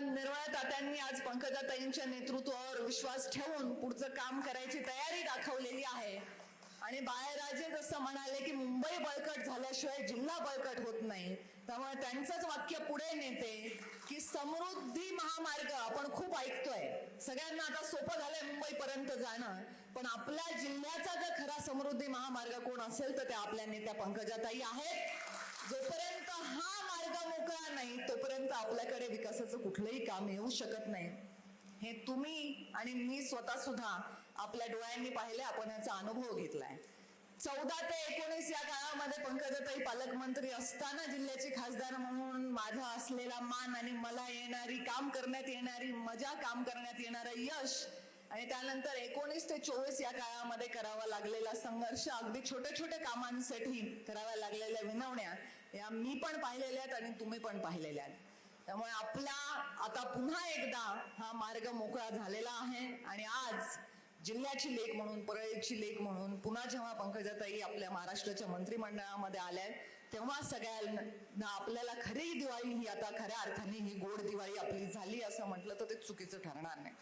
निर्मळा तात्यांनी आज पंकजाताईंच्या नेतृत्वावर विश्वास ठेवून पुढचं काम करायची तयारी दाखवलेली आहे. आणि बाळराजे जसं म्हणाले की मुंबई बळकट झाल्याशिवाय जिल्हा बळकट होत नाही. त्यामुळे त्यांचंच वाक्य पुढे नेते की समृद्धी महामार्ग आपण खूप ऐकतोय. सगळ्यांना आता सोपं झालंय मुंबईपर्यंत जाणं. पण आपल्या जिल्ह्याचा जर खरा समृद्धी महामार्ग कोण असेल तर त्या आपल्या नेत्या पंकजाताई आहेत. जोपर्यंत तर आपल्याकडे विकासाचं कुठलंही काम येऊ शकत नाही. हे तुम्ही आणि मी स्वतः सुद्धा आपल्या डोळ्यांनी पाहिले आपण याचा अनुभव घेतलाय. चौदा ते एकोणीस या काळामध्ये पंकजाताई पालकमंत्री असताना जिल्ह्याची खासदार म्हणून माझा असलेला मान आणि मला येणारी काम करण्यात येणारी मजा काम करण्यात येणारं यश आणि त्यानंतर एकोणीस ते चोवीस या काळामध्ये करावा लागलेला संघर्ष अगदी छोट्या छोट्या कामांसाठी कराव्या लागलेल्या विनवण्या या मी पण पाहिलेल्या आहेत आणि तुम्ही पण पाहिलेल्या आहेत. त्यामुळे आपला आता पुन्हा एकदा हा मार्ग मोकळा झालेला आहे. आणि आज जिल्ह्याची लेख म्हणून परळीची लेख म्हणून पुन्हा जेव्हा पंकजाताई आपल्या महाराष्ट्राच्या मंत्रिमंडळामध्ये आल्या तेव्हा सगळ्यांना आपल्याला खरी दिवाळी ही आता खऱ्या अर्थाने ही गोड दिवाळी आपली झाली असं म्हटलं तर ते चुकीचं ठरणार नाही.